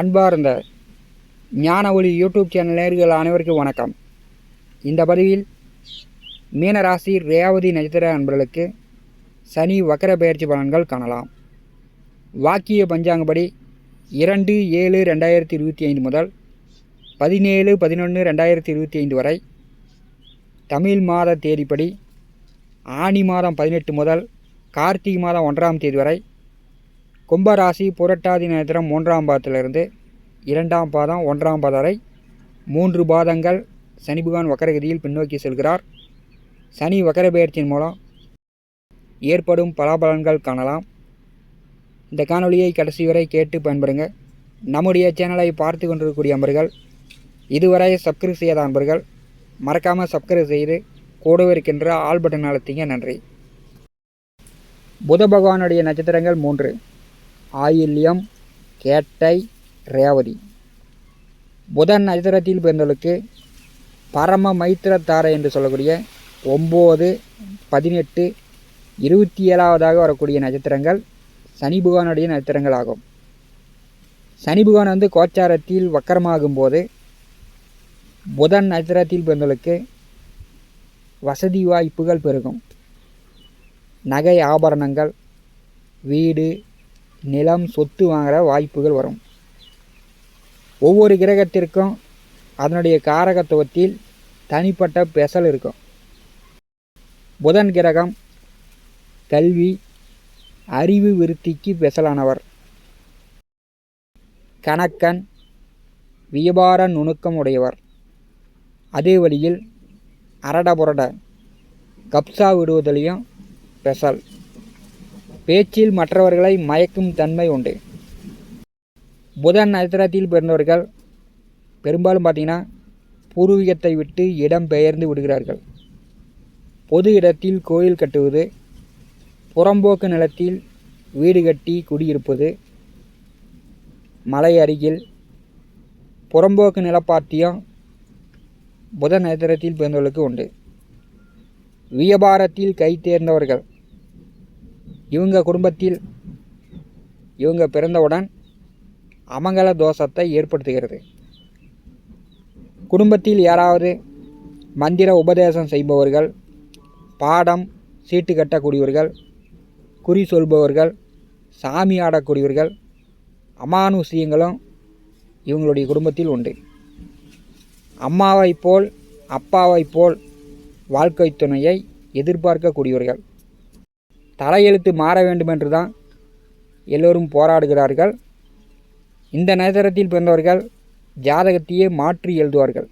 அன்பார்ந்த ஞான ஒளி யூடியூப் சேனல் நேர்கள் அனைவருக்கும் வணக்கம். இந்த பதிவில் மீனராசி ரேவதி நட்சத்திர அன்பர்களுக்கு சனி வக்கர பயிற்சி பலன்கள் காணலாம். வாக்கிய பஞ்சாங்கப்படி இரண்டு ஏழு ரெண்டாயிரத்தி இருபத்தி ஐந்து முதல் பதினேழு பதினொன்று ரெண்டாயிரத்தி இருபத்தி ஐந்து வரை தமிழ் மாத தேதிப்படி ஆனி மாதம் பதினெட்டு முதல் கார்த்திகை மாதம் ஒன்றாம் தேதி வரை கும்பராசி புரட்டாதி நட்சத்திரம் மூன்றாம் பாதத்திலிருந்து இரண்டாம் பாதம் ஒன்றாம் பாதம் வரை மூன்று பாதங்கள் சனி பகவான் வக்கரகதியில் பின்னோக்கி செல்கிறார். சனி வக்கரபெயர்ச்சியின் மூலம் ஏற்படும் பலாபலன்கள் காணலாம். இந்த காணொலியை கடைசி வரை கேட்டு பயன்படுங்க நம்முடைய சேனலை பார்த்து கொண்டிருக்கக்கூடிய அன்பர்கள் இதுவரை சப்ஸ்கிரைப் செய்யாத அன்பர்கள் மறக்காமல் சப்ஸ்கிரைப் செய்து கூடவே இருக்கின்ற ஆல் பட்டன் அழுத்திங்க. நன்றி. புத பகவானுடைய நட்சத்திரங்கள் மூன்று. ஆயில்யம் கேட்டை ரேவதி. புதன் நட்சத்திரத்தில் பிறந்தவர்களுக்கு பரம மைத்திரத்தாரை என்று சொல்லக்கூடிய ஒம்பது பதினெட்டு இருபத்தி ஏழாவதாக வரக்கூடிய நட்சத்திரங்கள் சனி பகவானுடைய நட்சத்திரங்கள் ஆகும். சனி பகவான் வந்து கோச்சாரத்தில் வக்கரமாகும் போது புதன் நட்சத்திரத்தில் பிறந்தவர்களுக்கு வசதி வாய்ப்புகள் பெருகும். நகை ஆபரணங்கள் வீடு நிலம் சொத்து வாங்குகிற வாய்ப்புகள் வரும். ஒவ்வொரு கிரகத்திற்கும் அதனுடைய காரகத்துவத்தில் தனிப்பட்ட பெசல் இருக்கும். புதன் கிரகம் கல்வி அறிவு விருத்திக்கு பெசலானவர். கணக்கன் வியாபார நுணுக்கம் உடையவர். அதே வழியில் அரட புரட கப்சா விடுவதிலையும் பெசல். பேச்சில் மற்றவர்களை மயக்கும் தன்மை உண்டு. புதன் நட்சத்திரத்தில் பிறந்தவர்கள் பெரும்பாலும் பார்த்தீங்கன்னா பூர்வீகத்தை விட்டு இடம் பெயர்ந்து விடுகிறார்கள். பொது இடத்தில் கோயில் கட்டுவது புறம்போக்கு நிலத்தில் வீடு கட்டி குடியிருப்பது மலை அருகில் புறம்போக்கு நிலப்பாத்தியம் புதன் நட்சத்திரத்தில் பிறந்தவர்களுக்கு உண்டு. வியாபாரத்தில் கை தேர்ந்தவர்கள் இவங்க குடும்பத்தில் இவங்க பிறந்தவுடன் அமங்கல தோஷத்தை ஏற்படுத்துகிறது. குடும்பத்தில் யாராவது மந்திர உபதேசம் செய்பவர்கள் பாடம் சீட்டு கட்டக்கூடியவர்கள் குறி சொல்பவர்கள் சாமி ஆடக்கூடியவர்கள் அமானுஷியங்களும் இவங்களுடைய குடும்பத்தில் உண்டு. அம்மாவைப் போல் அப்பாவைப் போல் வாழ்க்கை துணையை எதிர்பார்க்கக்கூடியவர்கள். தலையெழுத்து மாற வேண்டுமென்று தான் எல்லோரும் போராடுகிறார்கள். இந்த நகரத்தில் பிறந்தவர்கள் ஜாதகத்தையே மாற்றி எழுதுவார்கள்.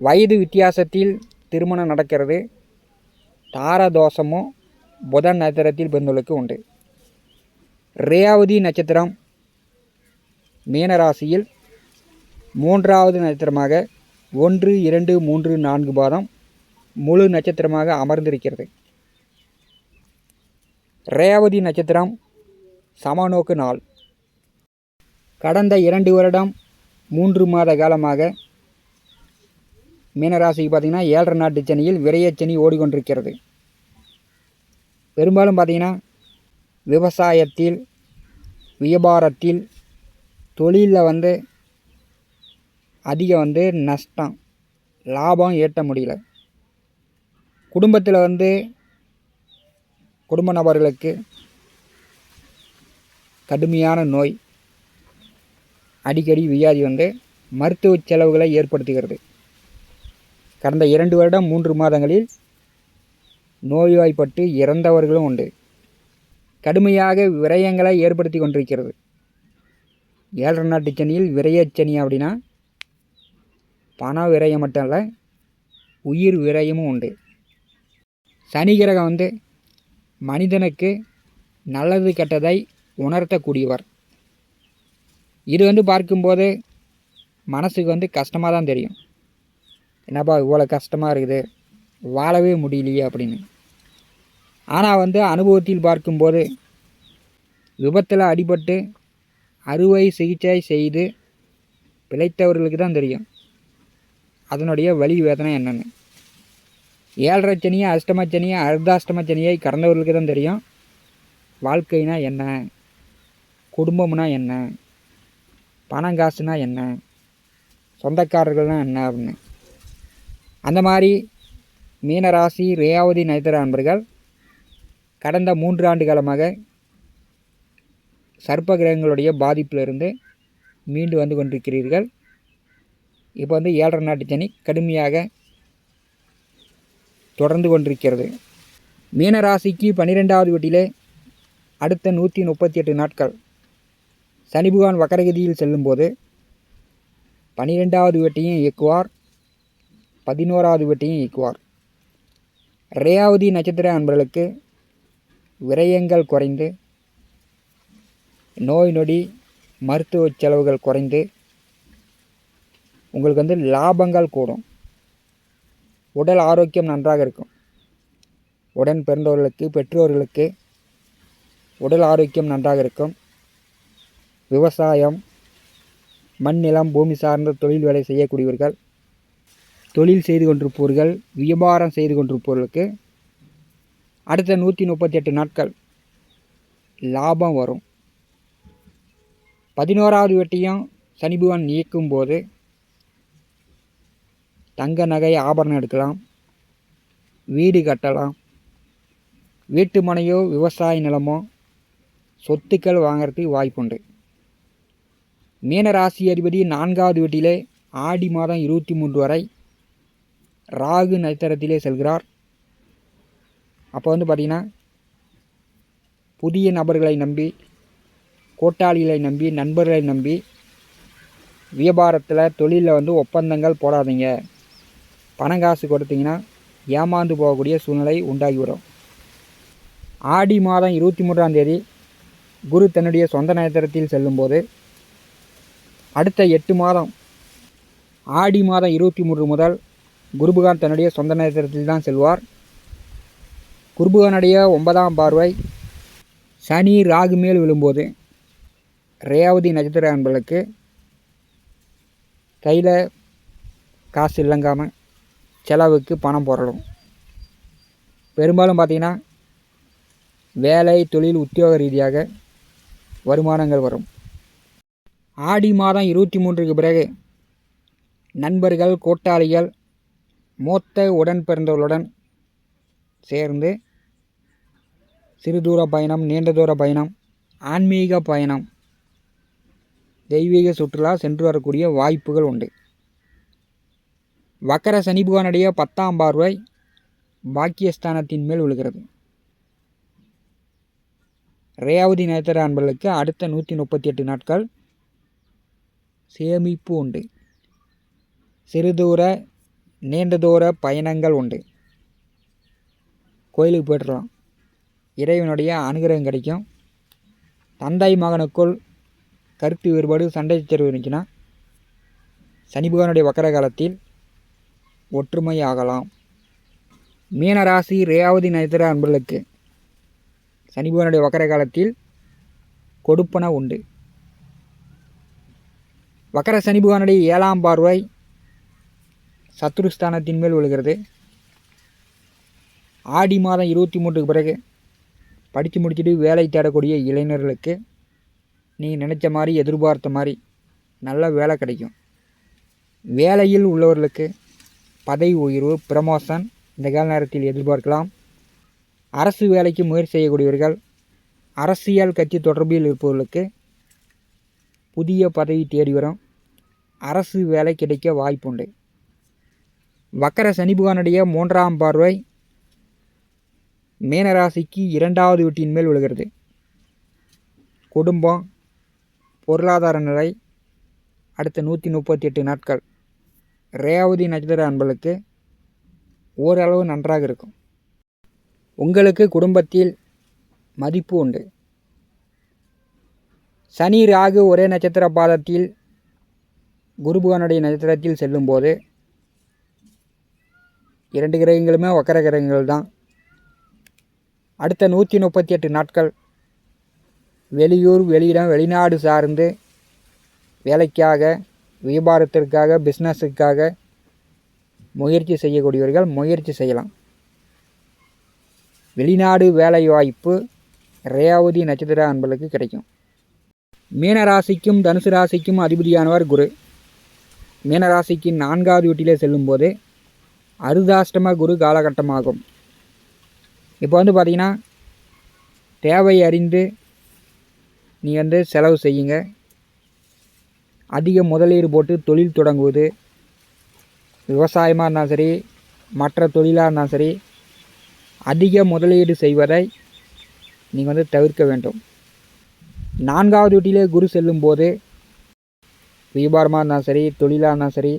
வயது வித்தியாசத்தில் திருமணம் நடக்கிறது. தாரதோஷமும் புதன் நட்சத்திரத்தில் பிறந்தவர்களுக்கு உண்டு. ரேவதி நட்சத்திரம் மீனராசியில் மூன்றாவது நட்சத்திரமாக ஒன்று இரண்டு மூன்று நான்கு பாதம் முழு நட்சத்திரமாக அமர்ந்திருக்கிறது. ரேவதி நட்சத்திரம் சமநோக்கு நாள். கடந்த இரண்டு வருடம் மூன்று மாத காலமாக மீனராசிக்கு பார்த்திங்கன்னா ஏழரை நாட்டு சனியில் விரையச்சனி ஓடிக்கொண்டிருக்கிறது. பெரும்பாலும் பார்த்திங்கன்னா விவசாயத்தில் வியாபாரத்தில் தொழிலில் வந்து அதிகம் வந்து நஷ்டம் லாபம் ஏற்ற முடியல. குடும்பத்தில் வந்து குடும்ப நபர்களுக்கு கடுமையான நோய் அடிக்கடி வியாதி வந்து மருத்துவ செலவுகளை ஏற்படுத்துகிறது. கடந்த இரண்டு வருடம் மூன்று மாதங்களில் நோய்வாய்ப்பட்டு இறந்தவர்களும் உண்டு. கடுமையாக விரயங்களை ஏற்படுத்தி கொண்டிருக்கிறது. ஏழரை நாட்டு சனியில் விரயச்சனி அப்படின்னா பண விரயம் மட்டும் இல்லை உயிர் விரயமும் உண்டு. சனி கிரகம் வந்து மனிதனுக்கு நல்லது கெட்டதை உணர்த்தக்கூடியவர். இது வந்து பார்க்கும்போது மனசுக்கு வந்து கஷ்டமாக தான் தெரியும். என்னப்பா இவ்வளோ கஷ்டமாக இருக்குது? வாழவே முடியலையே அப்படின்னு. ஆனால் வந்து அனுபவத்தில் பார்க்கும்போது விபத்தில் அடிபட்டு அறுவை சிகிச்சை செய்து பிழைத்தவர்களுக்கு தான் தெரியும். அதனுடைய வழி வேதனை என்னென்னு. ஏழரை சனியை அஷ்டம சனியை அர்த்தாஷ்டம கடந்தவர்களுக்கு தான் தெரியும். வாழ்க்கைனா என்ன? குடும்பம்னா என்ன? பணம் காசுனா என்ன? சொந்தக்காரர்கள்னா என்ன அப்படின்னு. அந்த மாதிரி மீனராசி ரேயாவதி நட்சத்திர அன்பர்கள் கடந்த மூன்று ஆண்டு காலமாக சர்ப்ப கிரகங்களுடைய பாதிப்பிலிருந்து மீண்டு வந்து கொண்டிருக்கிறீர்கள். இப்போ வந்து ஏழரை நாட்டு சனி கடுமையாக தொடர்ந்து கொண்டிருக்கிறது. மீனராசிக்கு பன்னிரெண்டாவது வீட்டிலே அடுத்த நூற்றி முப்பத்தி எட்டு நாட்கள். சனிபுகான் வக்கரகதியில் செல்லும்போது பன்னிரெண்டாவது வீட்டையும் இயக்குவார். பதினோராவது வீட்டையும் இயக்குவார். ரேயாவதி நட்சத்திர அன்பர்களுக்கு விரயங்கள் குறைந்து நோய் நொடி மருத்துவ செலவுகள் குறைந்து உங்களுக்கு வந்து லாபங்கள் கூடும். உடல் ஆரோக்கியம் நன்றாக இருக்கும். உடன் பிறந்தவர்களுக்கு பெற்றோர்களுக்கு உடல் ஆரோக்கியம் நன்றாக இருக்கும். விவசாயம் மண் நிலம் பூமி சார்ந்த தொழில் வேலை செய்யக்கூடியவர்கள் தொழில் செய்து கொண்டிருப்பவர்கள் வியாபாரம் செய்து கொண்டிருப்பவர்களுக்கு அடுத்த நூற்றி முப்பத்தி எட்டு நாட்கள் லாபம் வரும். பதினோராவது வெட்டியும் சனி பகவான் இயக்கும்போது தங்க நகை ஆபரணம் எடுக்கலாம் வீடு கட்டலாம் வீட்டு மனையோ விவசாய நிலமோ சொத்துக்கள் வாங்கிறதுக்கு வாய்ப்புண்டு மீன ராசி அதிபதி நான்காவது வீட்டிலே ஆடி மாதம் இருபத்தி மூன்று வரை ராகு நட்சத்திரத்திலே செல்கிறார். அப்போ வந்து பார்த்திங்கன்னா புதிய நபர்களை நம்பி கூட்டாளிகளை நம்பி நண்பர்களை நம்பி வியாபாரத்தில் தொழிலில் வந்து ஒப்பந்தங்கள் போடாதீங்க. பணம் காசு கொடுத்தீங்கன்னா ஏமாந்து போகக்கூடிய சூழ்நிலை உண்டாகி வரும். ஆடி மாதம் இருபத்தி மூன்றாம் தேதி குரு தன்னுடைய சொந்த நட்சத்திரத்தில் செல்லும்போது அடுத்த எட்டு மாதம் ஆடி மாதம் இருபத்தி மூன்று முதல் குருபகான் தன்னுடைய சொந்த நட்சத்திரத்தில் தான் செல்வார். குருபகானுடைய ஒன்பதாம் பார்வை சனி ராகு மேல் விழும்போது ரேவதி நட்சத்திர அன்பர்களுக்கு கையில் காசு இல்லங்காமல் செலவுக்கு பணம் புரளும் பெரும்பாலும் பார்த்திங்கன்னா வேலை தொழில் உத்தியோக ரீதியாக வருமானங்கள் வரும். ஆடி மாதம் இருபத்தி மூன்றுக்கு பிறகு நண்பர்கள் கூட்டாளிகள் மூத்த உடன் பிறந்தவர்களுடன் சேர்ந்து சிறு தூர பயணம் நீண்ட தூர பயணம் ஆன்மீக பயணம் தெய்வீக சுற்றுலா சென்று வரக்கூடிய வாய்ப்புகள் உண்டு. வக்கர சனிபுகானுடைய பத்தாம் பார்வை பாக்கியஸ்தானத்தின் மேல் விழுகிறது. ரேவதி நேத்திர அன்பர்களுக்கு அடுத்த நூற்றி முப்பத்தி எட்டு நாட்கள் சேமிப்பு உண்டு. சிறுதூர நீண்ட தூர பயணங்கள் உண்டு. கோயிலுக்கு போய்ட்டுலாம் இறைவனுடைய அனுகிரகம் கிடைக்கும். தந்தை மகனுக்குள் கருத்து வேறுபாடு சண்டை சச்சரவு இருந்துச்சுன்னா சனி பகவானுடைய வக்கர காலத்தில் ஒற்றுமை ஆகலாம் மீனராசி ரேவதி நட்சத்திர அன்பர்களுக்கு சனிபவனுடைய வக்கர காலத்தில் கொடுப்பன உண்டு. வக்கர சனிபகவானுடைய ஏழாம் பார்வை சத்ருஸ்தானத்தின் மேல் விழுகிறது. ஆடி மாதம் இருபத்தி மூன்றுக்கு பிறகு படித்து முடிச்சுட்டு வேலை தேடக்கூடிய இளைஞர்களுக்கு நீ நினச்ச மாதிரி எதிர்பார்த்த மாதிரி நல்ல வேலை கிடைக்கும். வேலையில் உள்ளவர்களுக்கு பதவி உயர்வு ப்ரமோஷன் இந்த கால நேரத்தில் எதிர்பார்க்கலாம். அரசு வேலைக்கு முயற்சி செய்யக்கூடியவர்கள் அரசியல் கட்சி தொடர்பில் இருப்பவர்களுக்கு புதிய பதவி தேடி வரும். அரசு வேலை கிடைக்க வாய்ப்புண்டு வக்கர சனிபுகானுடைய மூன்றாம் பார்வை மீனராசிக்கு இரண்டாவது வீட்டின் மேல் விழுகிறது. குடும்பம் பொருளாதார நிலை அடுத்த நூற்றி முப்பத்தி எட்டு நாட்கள். ரேவதி நட்சத்திர அன்பளுக்கு ஓரளவு நன்றாக இருக்கும். உங்களுக்கு குடும்பத்தில் மதிப்பு உண்டு. சனி ராகு ஒரே நட்சத்திர பாதத்தில் குருபகனுடைய நட்சத்திரத்தில் செல்லும்போது இரண்டு கிரகங்களுமே வக்கர கிரகங்கள் தான். அடுத்த நூற்றி முப்பத்தி எட்டு நாட்கள் வெளியூர் வெளியிடம் வெளிநாடு சார்ந்து வேலைக்காக வியாபாரத்திற்காக பிஸ்னஸுக்காக முயற்சி செய்யக்கூடியவர்கள் முயற்சி செய்யலாம். வெளிநாடு வேலைவாய்ப்பு ரேவதி நட்சத்திர அன்பர்களுக்கு கிடைக்கும். மீன ராசிக்கும் தனுசு ராசிக்கும் அதிபதியானவர் குரு. மீன ராசிக்கு நான்காவது வீட்டிலே செல்லும்போது அருதாஷ்டம குரு காலகட்டமாகும். இப்போ வந்து பார்த்திங்கன்னா தேவை அறிந்து நீ வந்து செலவு செய்யுங்க. அதிக முதலீடு போட்டு தொழில் தொடங்குவது. விவசாயமாக இருந்தாலும் சரி மற்ற தொழிலாக இருந்தாலும் சரி அதிக முதலீடு செய்வதை நீங்கள் வந்து தவிர்க்க வேண்டும். நான்காவது வீட்டிலே குரு செல்லும்போது வியாபாரமாக இருந்தாலும் சரி தொழிலாக இருந்தாலும் சரி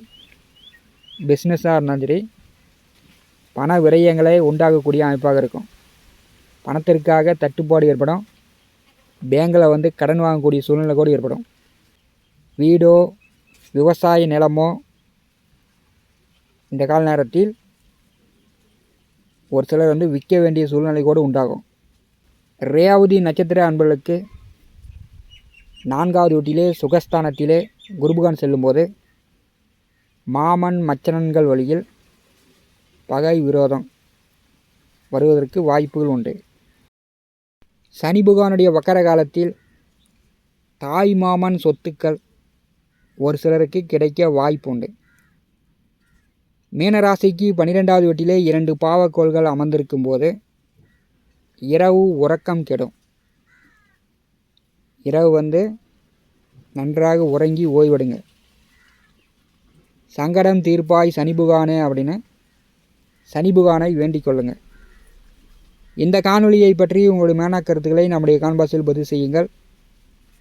பிஸ்னஸாக இருந்தாலும் சரி பண விரயங்களை உண்டாகக்கூடிய அமைப்பாக இருக்கும். பணத்திற்காக தட்டுப்பாடு ஏற்படும். பேங்கில் வந்து கடன் வாங்கக்கூடிய சூழ்நிலை கூட ஏற்படும். வீடோ விவசாய நிலமோ இந்த கால நேரத்தில் ஒரு சிலர் வந்து விற்க வேண்டிய சூழ்நிலை கூட உண்டாகும். ரேவதி நட்சத்திர அன்பர்களுக்கு நான்காவது வீட்டிலே சுகஸ்தானத்திலே குருபகான் செல்லும்போது மாமன் மச்சனன்கள் வழியில் பகை விரோதம் வருவதற்கு வாய்ப்புகள் உண்டு. சனி புகானுடைய வக்கர காலத்தில் தாய் மாமன் சொத்துக்கள் ஒரு சிலருக்கு கிடைக்க வாய்ப்பு உண்டு மீனராசிக்கு பன்னிரெண்டாவது வீட்டிலே இரண்டு பாவக்கோள்கள் அமர்ந்திருக்கும் போது இரவு உறக்கம் கெடும். இரவு வந்து நன்றாக உறங்கி ஓய்வெடுங்க. சங்கடம் தீர்ப்பாய் சனிபுகானே அப்படின்னு சனிபுகானை வேண்டிக் கொள்ளுங்கள் இந்த காணொலியை பற்றி உங்களுடைய மேனா கருத்துக்களை நம்முடைய கான்பாஸில் பதிவு செய்யுங்கள்.